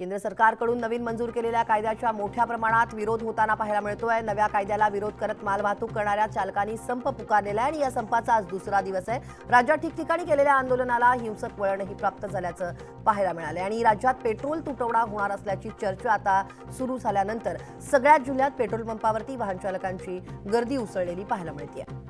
केंद्र सरकारकडून नवीन मंजूर केलेल्या कायद्याच्या मोठ्या प्रमाणात विरोध होताना पाहायला मिळतोय. नव्या कायद्याला विरोध करत मालवाहतूक करणाऱ्या चालकांनी संप पुकारलेला आहे आणि या संपाचा आज दुसरा दिवस आहे. राज्यात ठिकठिकाणी केलेल्या आंदोलनाला हिंसक वळणही प्राप्त झाल्याचं पाहायला मिळालं आणि राज्यात पेट्रोल तुटवडा होणार असल्याची चर्चा आता सुरू झाल्यानंतर सगळ्याच जिल्ह्यात पेट्रोल पंपावरती वाहन चालकांची गर्दी उसळलेली पाहायला मिळते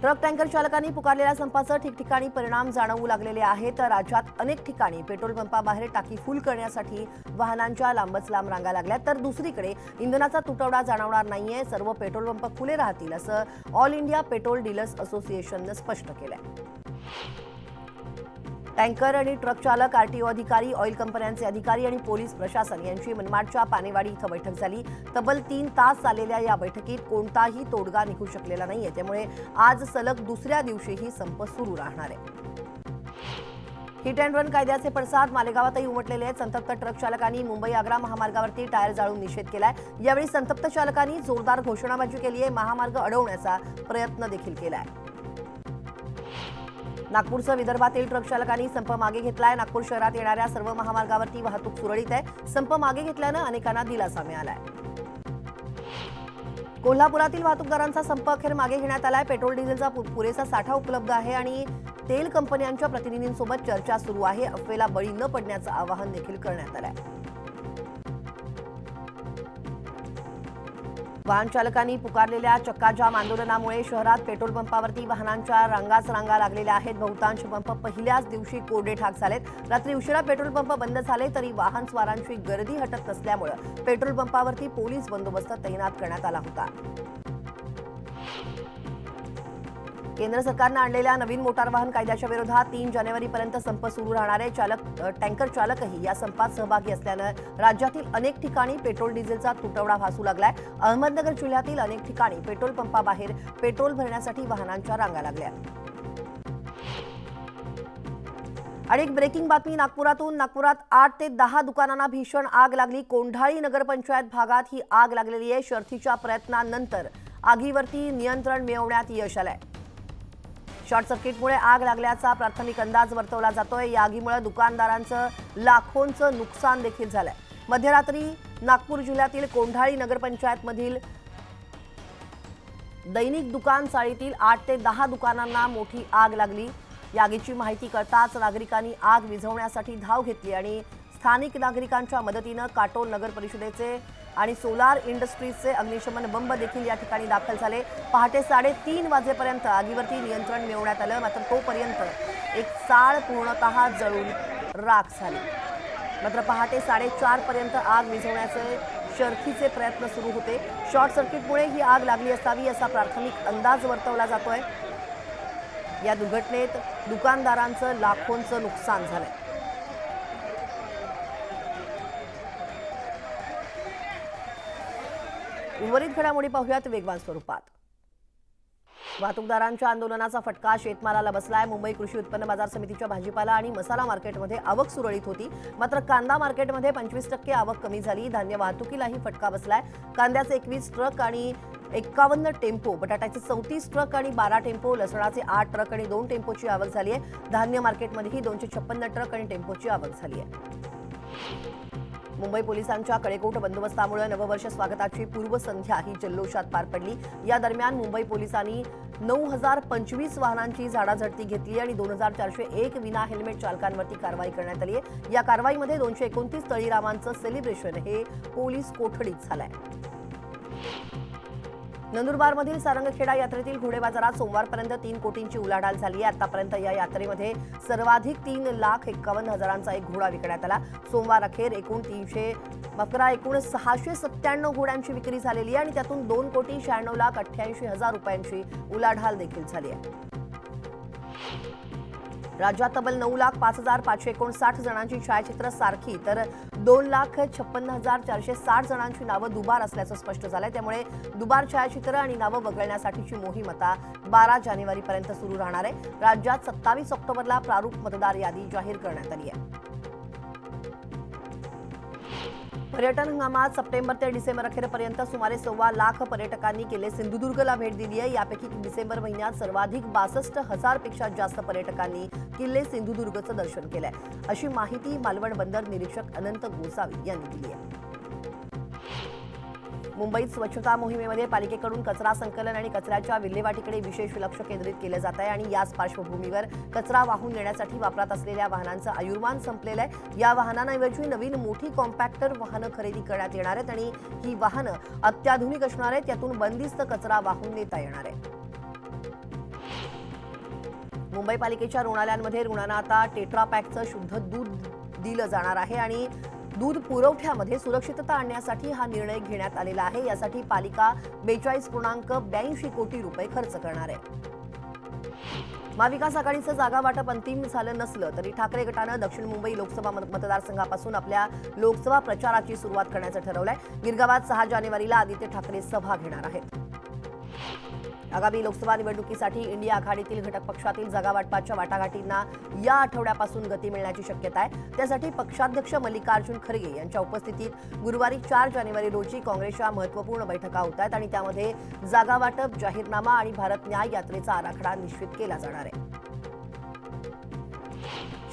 ट्रक टँकर चालकांनी पुकारलेल्या संपाचं ठिकठिकाणी परिणाम जाणवू लागलेले आहेत राज्यात अनेक ठिकाणी पेट्रोल पंपाबाहेर टाकी फुल करण्यासाठी वाहनांच्या लांबच लांब रांगा लागल्या. तर दुसरीकडे इंधनाचा तुटवडा जाणवणार नाहीये. सर्व पेट्रोल पंप खुले राहतील असं ऑल इंडिया पेट्रोल डीलर्स असोसिएशननं स्पष्ट केलंय. टँकर आणि ट्रक चालक आरटीओ अधिकारी ऑइल कंपन्यांचे अधिकारी आणि पोलीस प्रशासन यांची मनमाडच्या पानेवाडी इथं बैठक झाली. तब्बल तीन तास चाललेल्या या बैठकीत कोणताही तोडगा निघू शकलेला नाहीये. त्यामुळे आज सलग दुसऱ्या दिवशीही संप सुरू राहणार आहे. हिट अँड रन कायद्याचे पडसाद मालेगावातही उमटलेले आहेत. संतप्त ट्रक चालकांनी मुंबई आग्रा महामार्गावरती टायर जाळून निषेध केलाय. यावेळी संतप्त चालकांनी जोरदार घोषणाबाजी केली आहे महामार्ग अडवण्याचा प्रयत्न देखील केलाय. नागपूरसह विदर्भातील ट्रक चालकांनी संप मागे घेतलाय. नागपूर शहरात येणाऱ्या सर्व महामार्गावरती वाहतूक सुरळीत आहे. संप मागे घेतल्यानं अनेकांना दिलासा मिळालाय. कोल्हापुरातील वाहतूकदारांचा संप अखेर मागे घेण्यात आलाय. पेट्रोल डिझेलचा पुरेसा साठा उपलब्ध आहे आणि तेल कंपन्यांच्या प्रतिनिधींसोबत चर्चा सुरू आहे. अफवेला बळी न पडण्याचं आवाहन देखील करण्यात आलंय. वाहन चालकांनी पुकारलेल्या चक्काजाम आंदोलनामुळे शहरात पेट्रोल पंपावरती वाहनांच्या रांगाच रांगा लागलेल्या आहेत. बहुतांश पंप पहिल्याच दिवशी कोरडे ठाक झालेत. रात्री उशिरा पेट्रोल पंप बंद झाले तरी वाहन स्वारांची गर्दी हटत नसल्यामुळे पेट्रोल पंपावरती पोलीस बंदोबस्त तैनात करण्यात आला होता. केंद्र सरकारनं आणलेल्या नवीन मोटार वाहन कायद्याच्या विरोधात तीन जानेवारीपर्यंत संप सुरू राहणारे चालक टँकर चालकही या संपात सहभागी असल्यानं राज्यातील अनेक ठिकाणी पेट्रोल डिझेलचा तुटवडा भासू लागलाय. अहमदनगर जिल्ह्यातील अनेक ठिकाणी पेट्रोल पंपाबाहेर पेट्रोल भरण्यासाठी वाहनांच्या रांगा लागल्या. आणि एक ब्रेकिंग बातमी नागपुरातून नागपुरात आठ ते दहा दुकानांना भीषण आग लागली. कोंढाळी नगरपंचायत भागात ही आग लागलेली आहे. शर्थीच्या प्रयत्नांनंतर आगीवरती नियंत्रण मिळवण्यात यश आलंय. शॉर्ट सर्किटमुळे आग लागल्याचा प्राथमिक अंदाज वर्तवला जातोय. या आगीमुळे दुकानदारांचं लाखोंचं नुकसान देखील झालंय. मध्यरात्री नागपूर जिल्ह्यातील कोंढाळी नगरपंचायतमधील दैनिक दुकान चाळीतील आठ ते दहा दुकानांना मोठी आग लागली. या आगीची माहिती कळताच नागरिकांनी आग विझवण्यासाठी धाव घेतली आणि स्थानिक नागरिकांच्या मदतीनं काटोल नगर परिषदेचे आणि सोलार इंडस्ट्रीजचे अग्निशमन बंब देखील या ठिकाणी दाखल झाले. पहाटे साडेतीन वाजेपर्यंत आगीवरती नियंत्रण मिळवण्यात आलं. मात्र तोपर्यंत एक चाळ पूर्णतः जळून राख झाली. मात्र पहाटे साडेचारपर्यंत आग विझवण्याचे शर्थीचे प्रयत्न सुरू होते. शॉर्ट सर्किटमुळे ही आग लागली असावी असा प्राथमिक अंदाज वर्तवला जातोय. या दुर्घटनेत दुकानदारांचं लाखोंचं नुकसान झालंय. उर्वरित घडामोडी पाहूयात वेगवान स्वरूपात. वाहतूकदारांच्या आंदोलनाचा फटका शेतमालाला बसलाय. मुंबई कृषी उत्पन्न बाजार समितीच्या भाजीपाला आणि मसाला मार्केटमध्ये आवक सुरळीत होती. मात्र कांदा मार्केटमध्ये पंचवीस टक्के आवक कमी झाली. धान्य वाहतुकीलाही फटका बसलाय. कांद्याचे एकवीस ट्रक आणि एकावन्न टेम्पो बटाट्याचे चौतीस ट्रक आणि बारा टेम्पो लसणाचे आठ ट्रक आणि दोन टेम्पोची आवक झाली आहे धान्य मार्केटमध्येही दोनशे छप्पन्न ट्रक आणि टेम्पोची आवक झाली आहे मुंबई पोलिसांच्या कडेकोट बंदोबस्तामुळे नववर्ष स्वागताची पूर्वसंध्या ही जल्लोषात पार पडली. या दरम्यान मुंबई पोलिसांनी नऊ हजार पंचवीस वाहनांची झाडाझडती घेतली आणि दोन हजार चारशे एक विना हेल्मेट चालकांवरती कारवाई करण्यात आली आहे. या कारवाईमध्ये दोनशे एकोणतीस तळीरामांचं सेलिब्रेशन हे पोलीस कोठडीत झालंय. नंदुरबारमधील सारंगखेडा यात्रेतील घोडे बाजारात सोमवारपर्यंत तीन कोटींची उलाढाल झाली आहे. आतापर्यंत या यात्रेमध्ये सर्वाधिक तीन लाख एक्कावन्न हजारांचा एक घोडा विकण्यात आला. सोमवार अखेर एकूण तीनशे अकरा एकूण सहाशे सत्त्याण्णव घोड्यांची विक्री झालेली आहे आणि त्यातून दोन कोटी शहाण्णव लाख अठ्ठ्याऐंशी हजार रुपयांची उलाढाल देखील झाली आहे. राज्यात तब्बल नऊ लाख पाच हजार पाचशे एकोणसाठ जणांची छायाचित्र सारखी तर दोन लाख छप्पन्न हजार चारशे साठ जणांची नावं दुबार असल्याचं स्पष्ट झालंय. त्यामुळे दुबार छायाचित्र आणि नावं वगळण्यासाठीची मोहीम आता बारा जानेवारीपर्यंत सुरू राहणार आहे. राज्यात सत्तावीस ऑक्टोबरला प्रारूप मतदार यादी जाहीर करण्यात आली आहे. पर्यटन हंगामात सप्टेंबर ते डिसेंबर अखेरपर्यंत सुमारे सव्वा लाख पर्यटकांनी केले सिंधुदुर्गला भेट दिली आहे यापैकी डिसेंबर महिन्यात सर्वाधिक बासष्ट हजारपेक्षा जास्त पर्यटकांनी किल्ले सिंधुदुर्गचं दर्शन केलंय. अशी माहिती मालवण बंदर निरीक्षक अनंत गोसावी यांनी दिली आहे. मुंबईत स्वच्छता मोहिमेमध्ये पालिकेकडून कचरा संकलन आणि कचऱ्याच्या विल्हेवाटीकडे विशेष लक्ष केंद्रित केलं जात आहे आणि याच पार्श्वभूमीवर कचरा वाहून नेण्यासाठी वापरात असलेल्या वाहनांचं आयुर्मान संपलेलं आहे. या वाहनांऐवजी नवीन मोठी कॉम्पॅक्टर वाहनं खरेदी करण्यात येणार आहेत आणि ही वाहनं अत्याधुनिक असणार आहेत. त्यातून बंदिस्त कचरा वाहून नेता येणार आहे मुंबई पालिकेच्या रुग्णालयांमध्ये रुग्णांना आता टेट्रापॅकचं शुद्ध दूध दिलं जाणार आहे आणि दूध पुरवठ्यामध्ये सुरक्षितता आणण्यासाठी हा निर्णय घेण्यात आलेला आहे. यासाठी पालिका बेचाळीस पूर्णांक ब्याऐंशी कोटी रुपये खर्च करणार आहे. महाविकास आघाडीचं जागा वाटप अंतिम झालं नसलं तरी ठाकरे गटानं दक्षिण मुंबई लोकसभा मत- मतदारसंघापासून आपल्या लोकसभा प्रचाराची सुरुवात करण्याचं ठरवलंय. गिरगावात सहा जानेवारीला आदित्य ठाकरे सभा घेणार आहेत. आगामी लोकसभा निवडणुकीसाठी इंडिया आघाडीतील घटक पक्षातील जागावाटपाच्या वाटाघाटींना या आठवड्यापासून गती मिळण्याची शक्यता आहे. त्यासाठी पक्षाध्यक्ष मल्लिकार्जुन खरगे यांच्या उपस्थितीत गुरुवारी चार जानेवारी रोजी काँग्रेसच्या महत्त्वपूर्ण बैठका होत आहेत आणि त्यामध्ये जागावाटप जाहीरनामा आणि भारत न्याय यात्रेचा आराखडा निश्चित केला जाणार आहे.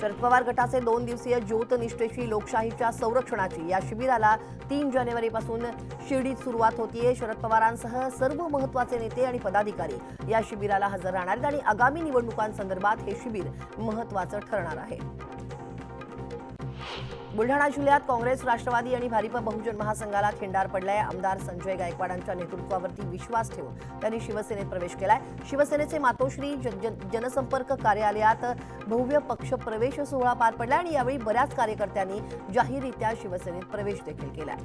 शरद पवार गटाचे दोन दिवसीय ज्योतनिष्ठेची लोकशाहीच्या संरक्षणाची या शिबिराला तीन जानेवारीपासून शिर्डीत सुरुवात होतीये. शरद पवारांसह सर्व महत्त्वाचे नेते आणि पदाधिकारी या शिबिराला हजर राहणार आहेत आणि आगामी निवडणुकांसंदर्भात हे शिबिर महत्वाचं ठरणार आहे. बुलढाणा जिल्ह्यात काँग्रेस राष्ट्रवादी आणि भारिप बहुजन महासंघाला खिंडार पडलाय. आमदार संजय गायकवाडांच्या नेतृत्वावरती विश्वास ठेवून त्यांनी शिवसेनेत प्रवेश केलाय. शिवसेनेचे मातोश्री जन- जन- जनसंपर्क कार्यालयात भव्य पक्ष प्रवेश सोहळा पार पडला आणि यावेळी बऱ्याच कार्यकर्त्यांनी जाहीररित्या शिवसेनेत प्रवेश देखील केलाय.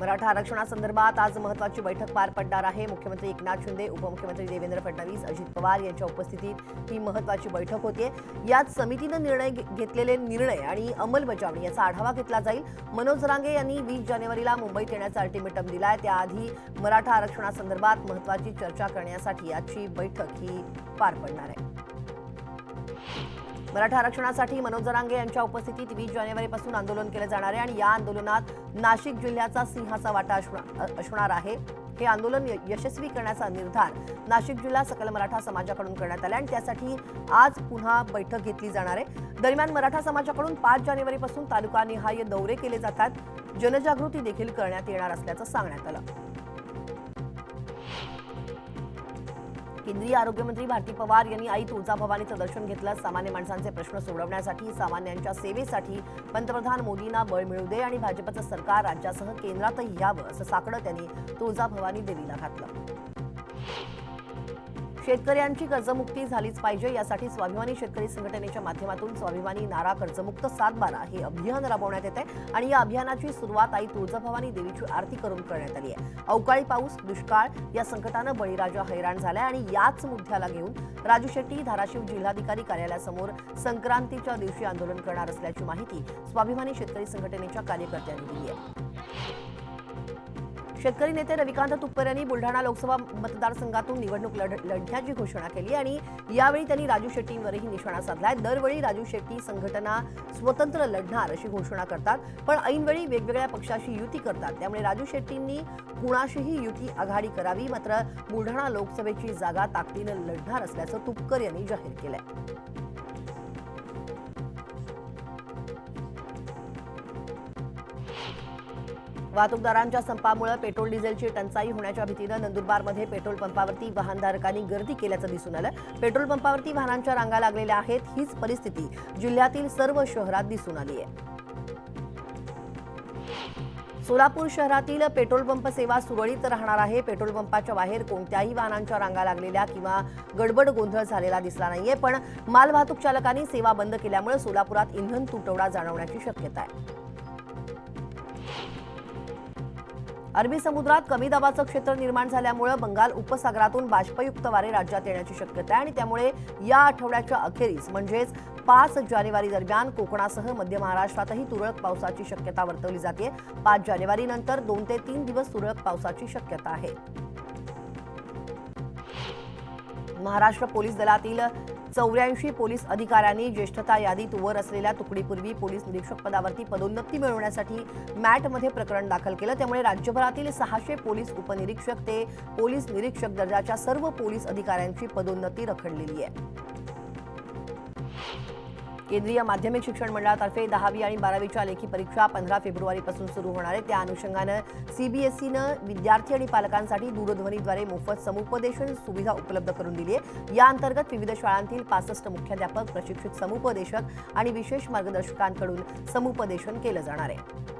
मराठा आरक्षणासंदर्भात आज महत्वाची बैठक पार पडणार आहे. मुख्यमंत्री एकनाथ शिंदे उपमुख्यमंत्री देवेंद्र फडणवीस अजित पवार यांच्या उपस्थितीत ही महत्वाची बैठक होतीये. यात समितीनं निर्णय घे- घेतलेले निर्णय आणि अंमलबजावणी याचा आढावा घेतला जाईल. मनोज रांगे यांनी वीस जानेवारीला मुंबईत येण्याचा अल्टिमेटम दिलाय. त्याआधी मराठा आरक्षणासंदर्भात महत्वाची चर्चा करण्यासाठी आजची बैठक ही पार पडणार आहे. मराठा आरक्षणासाठी मनोज जरांगे यांच्या उपस्थितीत वीस जानेवारीपासून आंदोलन केलं जाणार आहे आणि या आंदोलनात नाशिक जिल्ह्याचा सिंहाचा वाटा असणार आहे. हे आंदोलन य- यशस्वी करण्याचा निर्धार नाशिक जिल्हा सकल मराठा समाजाकडून करण्यात आला आणि त्यासाठी आज पुन्हा बैठक घेतली जाणार आहे. दरम्यान मराठा समाजाकडून पाच जानेवारीपासून तालुकानिहाय दौरे केले जातात. जनजागृती देखील करण्यात येणार असल्याचं सांगण्यात आलं. केंद्रीय आरोग्यमंत्री भारती पवार यांनी आई तुळजाभवानीचं दर्शन घेतलं. सामान्य माणसांचे प्रश्न सोडवण्यासाठी सामान्यांच्या सेवेसाठी पंतप्रधान मोदींना बळ मिळू दे आणि भाजपचं सरकार राज्यासह केंद्रातही यावं असं साकडं त्यांनी तुळजाभवानी देवीला घातलं. शेतकऱ्यांची कर्जमुक्ती झालीच पाहिजे यासाठी स्वाभिमानी शेतकरी संघटनेच्या माध्यमातून स्वाभिमानी नारा कर्जमुक्त सातबारा हे अभियान राबवण्यात येत आहे आणि या अभियानाची सुरुवात आई तुळजाभवानी देवीची आरती करून करण्यात आली आहे. अवकाळी पाऊस दुष्काळ या संकटानं बळीराजा हैराण झालाय आणि याच मुद्द्याला घेऊन राजू शेट्टी धाराशिव जिल्हाधिकारी कार्यालयासमोर संक्रांतीच्या दिवशी आंदोलन करणार असल्याची माहिती स्वाभिमानी शेतकरी संघटनेच्या कार्यकर्त्यांनी दिली आहे. शेतकरी नेते रविकांत तुप्पर यांनी बुलढाणा लोकसभा मतदारसंघातून निवडणूक लढ लढण्याची घोषणा केली आणि यावेळी त्यांनी राजू शेट्टींवरही निशाणा साधलाय. दरवेळी राजू शेट्टी संघटना स्वतंत्र लढणार अशी घोषणा करतात पण ऐनवेळी वेगवेगळ्या पक्षाशी युती करतात. त्यामुळे राजू शेट्टींनी कुणाशीही युती आघाडी करावी मात्र बुलढाणा लोकसभेची जागा ताकदीनं लढणार असल्याचं तुपकर यांनी जाहीर केलंय. वाहतूकदारांच्या संपामुळे पेट्रोल डिझेलची टंचाई होण्याच्या भीतीनं नंदुरबारमध्ये पेट्रोल पंपावरती वाहनधारकांनी गर्दी केल्याचं दिसून आलं. पेट्रोल पंपावरती वाहनांच्या रांगा लागलेल्या आहेत हीच परिस्थिती जिल्ह्यातील सर्व शहरात दिसून आली आहे. सोलापूर शहरातील पेट्रोल पंप सेवा सुरळीत राहणार आहे. पेट्रोल पंपाच्या बाहेर कोणत्याही वाहनांच्या रांगा लागलेल्या किंवा गडबड गोंधळ झालेला दिसला नाहीये पण मालवाहतूक चालकांनी सेवा बंद केल्यामुळे सोलापुरात इंधन तुटवडा जाणवण्याची शक्यता आहे. अरबी समुद्रात कमी दाबाचं क्षेत्र निर्माण झाल्यामुळे बंगाल उपसागरातून बाष्पयुक्त वारे राज्यात येण्याची शक्यता आहे आणि त्यामुळे या आठवड्याच्या अखेरीस म्हणजेच पाच जानेवारी दरम्यान कोकणासह मध्य महाराष्ट्रातही तुरळक पावसाची शक्यता वर्तवली जाते. पाच जानेवारीनंतर दोन ते तीन दिवस तुरळक पावसाची शक्यता आहे. महाराष्ट्र पोलीस दलातील चौऱ्याऐंशी पोलीस अधिकाऱ्यांनी ज्येष्ठता यादीत वर असलेल्या तुकडीपूर्वी पोलीस निरीक्षक पदावरती पदोन्नती मिळवण्यासाठी मॅटमध्ये प्रकरण दाखल केलं. त्यामुळे राज्यभरातील सहाशे पोलीस उपनिरीक्षक ते पोलीस निरीक्षक दर्जाच्या सर्व पोलीस अधिकाऱ्यांची पदोन्नती रखडलेली आहे. केंद्रीय माध्यमिक शिक्षण मंडळातर्फे दहावी आणि बारावीच्या लेखी परीक्षा पंधरा फेब्रुवारीपासून सुरू होणार आहे. त्या अनुषंगानं सीबीएसईनं विद्यार्थी आणि पालकांसाठी दूरध्वनीद्वारे मोफत समुपदेशन सुविधा उपलब्ध करून दिली आहे. या अंतर्गत विविध शाळांतील पासष्ट मुख्याध्यापक प्रशिक्षित समुपदेशक आणि विशेष मार्गदर्शकांकडून समुपदेशन केलं जाणार आहे.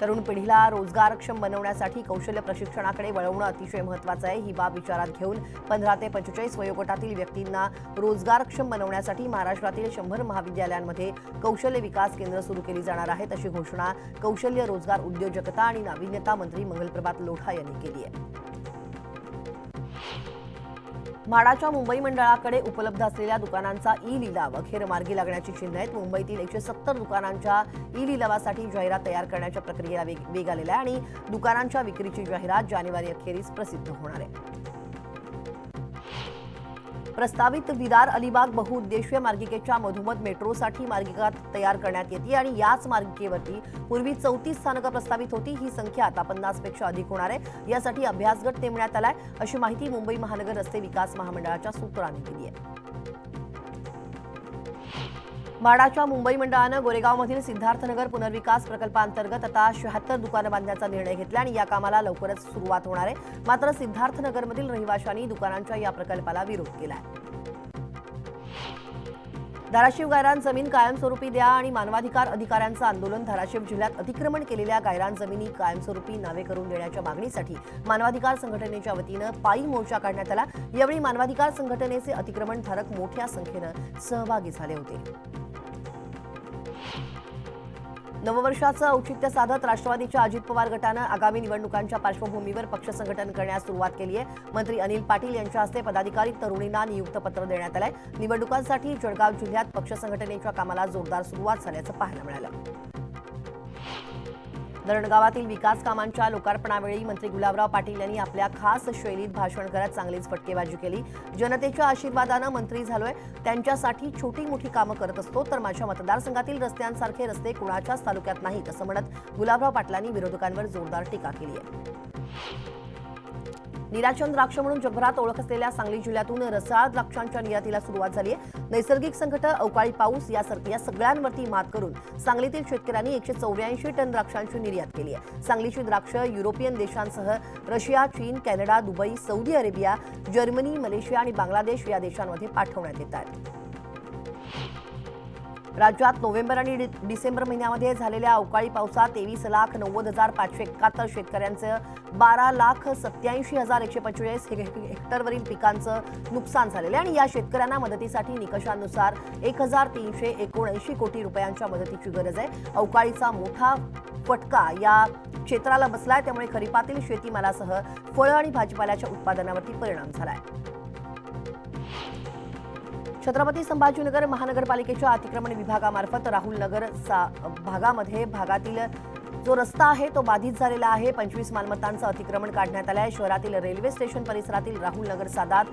तरुण पिढीला रोजगारक्षम बनवण्यासाठी कौशल्य प्रशिक्षणाकडे वळवणं अतिशय महत्वाचं आहे. ही बाब विचारात घेऊन पंधरा ते पंचेचाळीस वयोगटातील व्यक्तींना रोजगारक्षम बनवण्यासाठी महाराष्ट्रातील शंभर महाविद्यालयांमध्ये कौशल्य विकास केंद्र सुरू केली जाणार आहेत अशी घोषणा कौशल्य रोजगार उद्योजकता आणि नाविन्यता मंत्री मंगलप्रभात लोढा यांनी केली आहे. म्हाडाच्या मुंबई मंडळाकडे उपलब्ध असलेल्या दुकानांचा ई लिलाव अखेर मार्गी लागण्याची चिन्ह आहेत. मुंबईतील एकशे सत्तर दुकानांच्या ई लिलावासाठी जाहिरात तयार करण्याच्या प्रक्रियेला वेग आलेला आहे आणि दुकानांच्या विक्रीची जाहिरात जानेवारी अखेरीस प्रसिद्ध होणार आहे. प्रस्तावित विदार अलिबाग बहुउद्देशीय मार्गिकेच्या मधोमध मेट्रोसाठी मार्गिका तयार करण्यात येते आणि याच मार्गिकेवरती पूर्वी चौतीस स्थानकं प्रस्तावित होती. ही संख्या आता पन्नासपेक्षा अधिक होणार आहे. यासाठी अभ्यासगट नेमण्यात आलाय. अशी माहिती मुंबई महानगर रस्ते विकास महामंडळाच्या सूत्रांनी दिली आहे. म्हाडाच्या मुंबई मंडळानं गोरेगावमधील सिद्धार्थनगर पुनर्विकास प्रकल्पांतर्गत आता शहात्तर दुकानं बांधण्याचा निर्णय घेतला आणि या कामाला लवकरच सुरुवात होणार आहे. मात्र सिद्धार्थनगरमधील रहिवाशांनी दुकानांच्या या प्रकल्पाला विरोध केला आहे धाराशिव गायरान जमीन कायमस्वरूपी द्या आणि मानवाधिकार अधिकाऱ्यांचं आंदोलन धाराशिव जिल्ह्यात अतिक्रमण केलेल्या गायरान जमिनी कायमस्वरूपी नावे करून देण्याच्या मागणीसाठी मानवाधिकार संघटनेच्या वतीनं पायी मोर्चा काढण्यात आला. यावेळी मानवाधिकार संघटनेचे अतिक्रमणधारक मोठ्या संख्येनं सहभागी झाले होते. नववर्षाचं औचित्य साधत राष्ट्रवादीच्या अजित पवार गटानं आगामी निवडणुकांच्या पार्श्वभूमीवर पक्ष संघटन करण्यास सुरुवात केली आहे. मंत्री अनिल पाटील यांच्या हस्ते पदाधिकारी तरुणींना नियुक्त पत्र देण्यात आलंय. निवडणुकांसाठी जळगाव जिल्ह्यात पक्ष संघटनेच्या कामाला जोरदार सुरुवात झाल्याचं पाहायला मिळालं. धरणगावातील विकास कामांच्या लोकार्पणावेळी मंत्री गुलाबराव पाटील यांनी आपल्या खास शैलीत भाषण करत चांगलीच फटकेबाजी केली. जनतेच्या आशीर्वादानं मंत्री झालोय. त्यांच्यासाठी छोटी मोठी कामं करत असतो तर माझ्या मतदारसंघातील रस्त्यांसारखे रस्ते कुणाच्याच तालुक्यात नाहीत असं म्हणत गुलाबराव पाटलांनी विरोधकांवर जोरदार टीका केली आहे. निराचन द्राक्ष म्हणून जगभरात ओळख असलेल्या सांगली जिल्ह्यातून रसाळ द्राक्षांच्या निर्यातीला सुरुवात झाली आहे. नैसर्गिक संकट अवकाळी पाऊस यासारख्या या सगळ्यांवरती मात करून सांगलीतील शेतकऱ्यांनी एकशे चौऱ्याऐंशी टन द्राक्षांची निर्यात केली आहे. सांगलीची द्राक्ष युरोपियन देशांसह रशिया चीन Canada Dubai Saudi Arabia Germany Malaysia आणि बांगलादेश या देशांमध्ये पाठवण्यात येत आहेत राज्यात नोव्हेंबर आणि डि- डिसेंबर महिन्यामध्ये झालेल्या अवकाळी पावसात तेवीस लाख नव्वद हजार पाचशे एकाहत्तर शेतकऱ्यांचं बारा लाख सत्याऐंशी हजार एकशे पंचेचाळीस हे- हेक्टरवरील पिकांचं नुकसान झालेलं आहे आणि या शेतकऱ्यांना मदतीसाठी निकषांनुसार एक हजार तीनशे एकोणऐंशी कोटी रुपयांच्या मदतीची गरज आहे. अवकाळीचा मोठा फटका या क्षेत्राला बसलाय त्यामुळे खरीपातील शेतीमालासह फळं आणि भाजीपाल्याच्या उत्पादनावरती परिणाम झालाय. छत्रपती संभाजीनगर महानगरपालिकेच्या अतिक्रमण विभागामार्फत राहुल नगर सा- भागामध्ये भागातील जो रस्ता आहे तो बाधित झालेला आहे. पंचवीस मालमत्तांचं अतिक्रमण काढण्यात आलं आहे शहरातील रेल्वे स्टेशन परिसरातील राहुल नगर सादात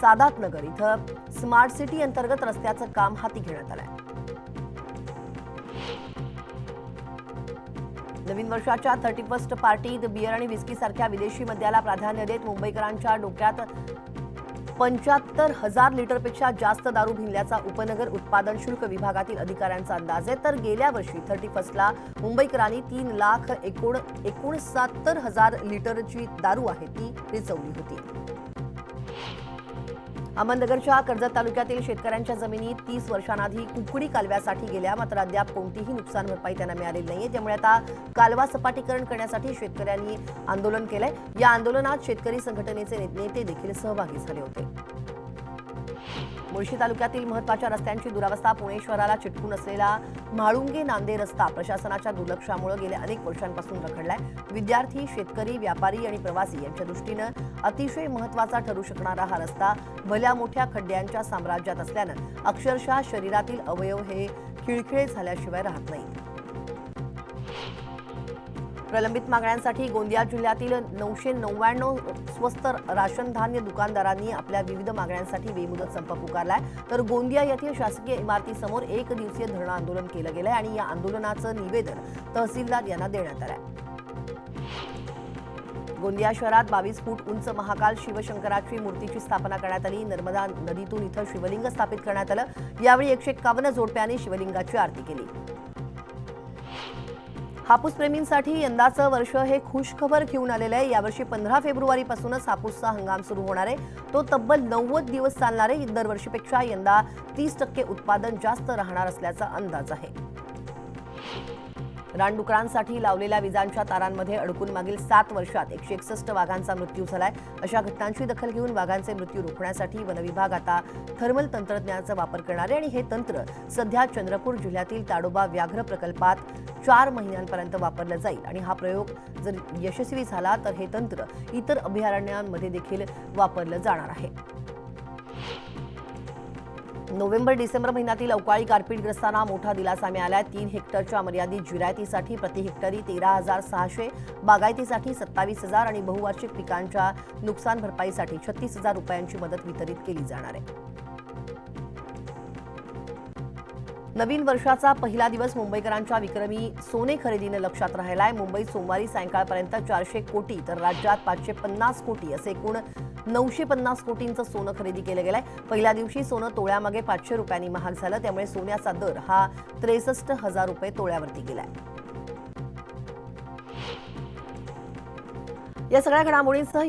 सादात नगर इथं स्मार्ट सिटी अंतर्गत रस्त्याचं काम हाती घेण्यात आलं आहे नवीन वर्षाच्या थर्टी फर्स्ट पार्टीत बियर आणि विस्की सारख्या विदेशी मद्याला प्राधान्य देत मुंबईकरांच्या डोक्यात पंच्याहत्तर हजार लिटरपेक्षा जास्त दारू भिनल्याचा उपनगर उत्पादन शुल्क विभागातील अधिकाऱ्यांचा अंदाज आहे. तर गेल्या वर्षी थर्टी फर्स्टला मुंबईकरांनी तीन लाख एकोण एकोणसत्तर हजार लिटरची दारू आहे ती रिचवली होती. अहमदनगरच्या कर्जत तालुक्यातील शेतकऱ्यांच्या जमिनी तीस वर्षांआधी कुकडी कालव्यासाठी गेल्या मात्र अद्याप कोणतीही नुकसान भरपाई त्यांना मिळालेली नाहीये. त्यामुळे आता कालवा सपाटीकरण करण्यासाठी शेतकऱ्यांनी आंदोलन केलंय. या आंदोलनात शेतकरी संघटनेचे नेते देखील सहभागी झाले होते. मुळशी तालुक्यातील महत्त्वाच्या रस्त्यांची दुरावस्था पुणे शहराला चिटकून असलेला म्हाळुंगे नांदे रस्ता प्रशासनाच्या दुर्लक्षामुळे गेल्या अनेक वर्षांपासून रखडलाय. विद्यार्थी शेतकरी व्यापारी आणि प्रवासी यांच्या दृष्टीनं अतिशय महत्त्वाचा ठरू शकणारा हा रस्ता भल्या मोठ्या खड्ड्यांच्या साम्राज्यात असल्यानं अक्षरशः शरीरातील अवयव हे खिळखिळे झाल्याशिवाय राहत नाहीत प्रलंबित मागण्यांसाठी गोंदिया जिल्ह्यातील नऊशे नव्याण्णव स्वस्त राशन धान्य दुकानदारांनी आपल्या विविध मागण्यांसाठी बेमुदत संप पुकारलाय. तर गोंदिया येथील शासकीय इमारतीसमोर एक दिवसीय धरणं आंदोलन केलं गेलंय आणि या आंदोलनाचं निवेदन तहसीलदार यांना देण्यात आलंय. गोंदिया शहरात बावीस फूट उंच महाकाल शिवशंकराची मूर्तीची स्थापना करण्यात आली. नर्मदा नदीतून इथं शिवलिंग स्थापित करण्यात आलं. यावेळी एकशे एक्कावन्न जोडप्यांनी शिवलिंगाची आरती केली. हापूसप्रेमींसाठी यंदाचं वर्ष हे खुशखबर घेऊन आलेलं आहे. यावर्षी पंधरा फेब्रुवारीपासूनच हापूसचा हंगाम सुरू होणार आहे. तो तब्बल नव्वद दिवस चालणार आहे. दरवर्षीपेक्षा यंदा तीस टक्के उत्पादन जास्त राहणार असल्याचा अंदाज आहे. रानडुकरांसाठी लावलेल्या विजांच्या तारांमध्ये अडकून मागील सात वर्षात एकशे एकसष्ट वाघांचा मृत्यू झालाय. अशा घटनांची दखल घेऊन वाघांचे मृत्यू रोखण्यासाठी वनविभाग आता थर्मल तंत्रज्ञानाचा वापर करणार आहे आणि हे तंत्र सध्या चंद्रपूर जिल्ह्यातील ताडोबा व्याघ्र प्रकल्पात चार महिन्यांपर्यंत वापरलं जाईल. आणि हा प्रयोग जर यशस्वी झाला तर हे तंत्र इतर अभयारण्यांमध्ये देखील वापरलं जाणार आहे. नोव्हेंबर डिसेंबर महिन्यातील अवकाळी गारपीटग्रस्तांना मोठा दिलासा मिळाला तीन हेक्टरच्या मर्यादित जिरायतीसाठी प्रति हेक्टरी तेरा हजार सहाशे बागायतीसाठी सत्तावीस हजार आणि बहुवार्षिक पिकांच्या नुकसान भरपाईसाठी छत्तीस हजार रुपयांची मदत वितरित केली जाणार आहे. नवीन वर्षाचा पहिला दिवस मुंबईकरांच्या विक्रमी सोने खरेदीनं लक्षात राहिलाय. मुंबईत सोमवारी सायंकाळपर्यंत चारशे कोटी तर राज्यात पाचशे पन्नास कोटी असे एकूण नऊशे पन्नास कोटींचं सोनं खरेदी केलं गेलंय. पहिल्या दिवशी सोनं तोळ्यामागे पाचशे रुपयांनी महाग झालं त्यामुळे सोन्याचा दर हा त्रेसष्ट हजार रुपये तोळ्यावरती गेलाय. या सगळ्या घडामोडींसह